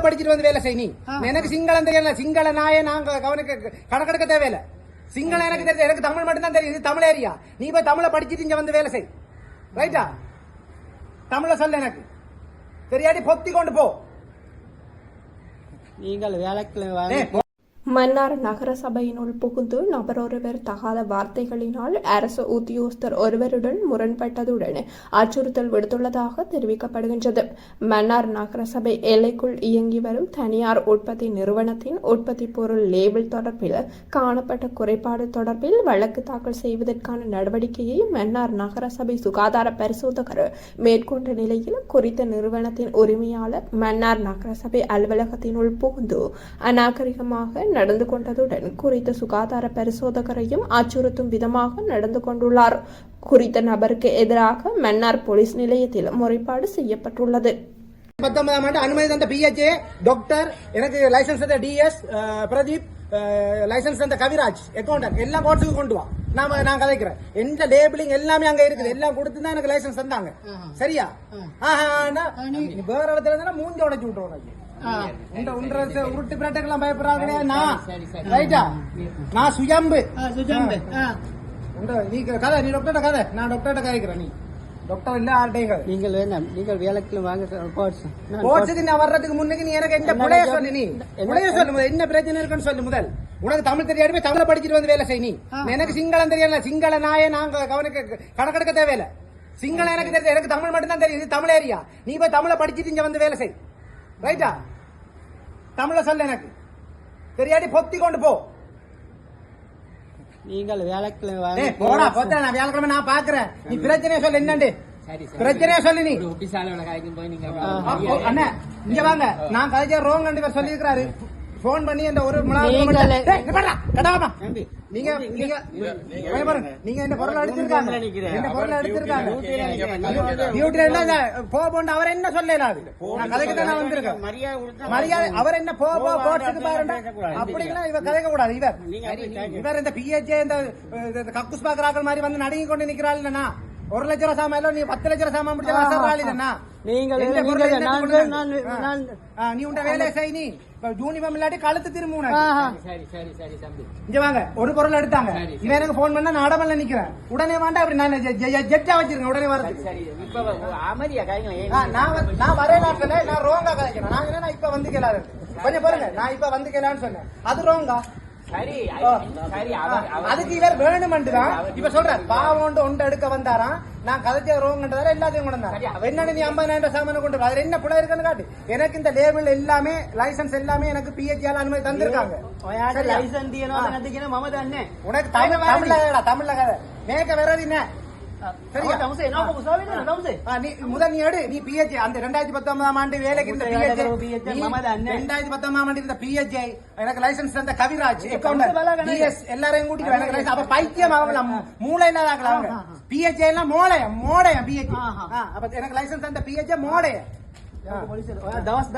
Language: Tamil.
படிச்சுட்டு வந்து வேலை செய் நீ. எனக்கு சிங்களம் தெரியல சிங்கள நாயே நாங்க கவனிக்க கணக்கெடுக்க தேவையில்ல. சிங்களம் எனக்கு தெரியும் எனக்கு தமிழ் மட்டும்தான் தெரியும் இது தமிழ் ஏரியா. நீ போய் தமிழை படிச்சுட்டு இங்க வந்து வேலை செய். ரைட்டா தமிழ சொல்ல எனக்கு. தெரியாட்டி பொத்தி கொண்டு போ. நீங்கள் வாங்க மன்னார் நகர சபையினுள் புகுந்து நபரொருவர் தகாத வார்த்தைகளினால் அரசு உத்தியோகஸ்தர் ஒருவருடன் முரண்பட்டதுடன் அச்சுறுத்தல் விடுத்துள்ளதாக தெரிவிக்கப்படுகின்றது. மன்னார் நகர சபை எல்லைக்குள் இயங்கி வரும் தனியார் உற்பத்தி நிறுவனத்தின் உற்பத்தி பொருள் லேபிள் தொடர்பில் காணப்பட்ட குறைபாடு தொடர்பில் வழக்கு தாக்கல் செய்வதற்கான நடவடிக்கையை மன்னார் நகர சபை சுகாதார பரிசோதகர் மேற்கொண்ட நிலையில் குறித்த நிறுவனத்தின் உரிமையாளர் மன்னார் நகர சபை அலுவலகத்தினுள் புகுந்து அநாகரிகமாக நடந்து கொண்டதுடன் குறித்த சுகாதார பரிசோதகரையும் அச்சுறுத்தும் விதமாக நடந்து கொண்டுள்ளார். குறித்த நபருக்கு எதிராக மன்னார் போலீஸ் நிலையத்தில் முறைப்பாடு செய்யப்பட்டுள்ளது. பத்தொன்பதாம் ஆண்டு அனுமதி தந்த பிஹெச்ஏ டாக்டர் எனக்கு லைசன்ஸ் தந்த டிஎஸ் பிரதீப் லைசன்ஸ் தந்த கவிராஜ் அக்கௌண்டன்ட் எல்லாம் கோர்ட்ஸுக்கு கொண்டு வா. நாம நான் கதைக்கிறேன். எந்த லேபிளிங் எல்லாமே அங்க இருக்குது. எல்லாம் கொடுத்து தான் எனக்கு லைசன்ஸ் தந்தாங்க. சரியா? ஆஹா, வேற இடத்துல இருந்தா மூஞ்சி உடைச்சு உண்ட உருட்டு பிரட்டக்கெல்லாம் பயப்படுறாங்க நான் ரைட்டா? நான் சுயம்பு நீ கதை நீ டாக்டர்கிட்ட கதை. நான் டாக்டர்கிட்ட கதைக்கிறேன் நீ. டாக்டர் இல்ல ஆர்டையும் கதை நீங்கள் வேணாம் நீங்கள் வேலைக்கிழமை வாங்க கோட்ஸ் கோட்ஸுக்கு நான் வர்றதுக்கு முன்னுக்கு நீ எனக்கு என்ன புடைய சொல்லு நீ. புடைய சொல்லு என்ன பிரச்சனை இருக்குன்னு சொல்லு முதல். உனக்கு தமிழ் தெரியாடி போய் தமிழை படிச்சுட்டு வந்து வேலை செய் நீ. எனக்கு சிங்களம் தெரியல சிங்கள நாயே நாங்க கவனிக்க கணக்கெடுக்க தேவையில்ல. சிங்களம் எனக்கு தெரியும் எனக்கு தமிழ் மட்டும்தான் தெரியும். இது தமிழ் ஏரியா நீ போய் தமிழை படிச்சுட்டு இங்க வந்து வேலை செய். ரைட்டா? தமிழ சொல்லு எனக்கு. தெரியாடி பொத்தி கொண்டு போ. நீங்கள் வாங்க. போடா போத்தா நான் வியாழக்கிழமை நான் பாக்குறேன். நீ பிரச்சனையை சொல்லு என்னண்டு? பிரச்சனையை சொல்லு நீ. அண்ணா இங்க வாங்க. நான் கதைக்க ரோங் ரெண்டு பேர் சொல்லியிருக்கிறாரு. போன் பண்ணி அந்த ஒரு கடாமா. நீங்க நீங்க நீங்க இந்த பொருளை எடுத்திருக்காங்க இந்த பொருளை எடுத்திருக்காங்க டியூட்டில இந்த போ போண்டு அவர் என்ன சொல்லல அது? நான் கதைக்கு தான் வந்திருக்கேன். மரியாதை அவர் என்ன போ போ பாருங்க பேசக்கூடாது. அப்படிங்களா இவர் கதைக்க கூடாது. இவர் இவர் இந்த பிஹெச்ஏ இந்த கக்குஸ் பாக்குறாக்கள் மாதிரி வந்து நடுங்கி கொண்டு நிக்கிறாள் ஒரு லட்ச ரூபா சாமான் இல்ல நீ பத்து லட்ச ரூபா சாமான் இல்லனா நீங்கள் நான்? நான். நான் நீ உண்ட வேலையை செய் நீ. யூனிஃபார்ம் இல்லாட்டி கழுத்து திரும்ப உனக்கு. ஆஹா. இங்க வாங்க ஒரு பொருள் எடுத்தாங்க. இவன் எனக்கு போன் பண்ணா நான் அடமல்ல நிக்கிறேன். உடனே வேண்டாம் அப்படி நான் ஜெட்டா வச்சிருக்கேன் உடனே வரது நான் வந்து- நான் வரேன் சொன்னேன் நான் ரோங்கா கதைக்கிறேன் நான் என்ன நான் இப்ப வந்து கேளாரு. கொஞ்சம் பாருங்க நான் இப்ப வந்து கேளான்னு சொன்னேன். அது ரோங்கா? அதுக்கு இவர் வேணுமென்று தான் இப்ப சொல்ற பாவம் ஒன்று எடுக்க வந்தாராம். நான் கதைச்ச ரோங்கன்றதால எல்லாத்தையும் கொண்டு வந்தேன் என்னன்னு நீ ஐம்பதாயிரம் சாமான கொண்டு வர அதுல என்ன புடவை இருக்குன்னு காட்டு. எனக்கு இந்த லேபிள் எல்லாமே லைசன்ஸ் எல்லாமே எனக்கு பிஹெச்ஆல அனுமதி தந்திருக்காங்க. உனக்கு தமிழ் தமிழ்ல கதை. மேக்க வேறது என்ன? அந்த ரெண்டாயிரத்தி பத்தொன்பதாம் ஆண்டு வேலைக்கு ரெண்டாயிரத்தி பத்தொன்பதாம் ஆண்டு இருந்த பிஹெச் எனக்கு லைசன்ஸ் தந்த கவிராஜ் எல்லாரையும் கூட்டிட்டு எனக்கு பைத்தியம் ஆகலாம் மூளை என்னதாகலாம் பிஹெச் எல்லாம் மோடயம் மோடயம் எனக்கு லைசன்ஸ் தந்த பிஹெச் மோடயம் தவஸ்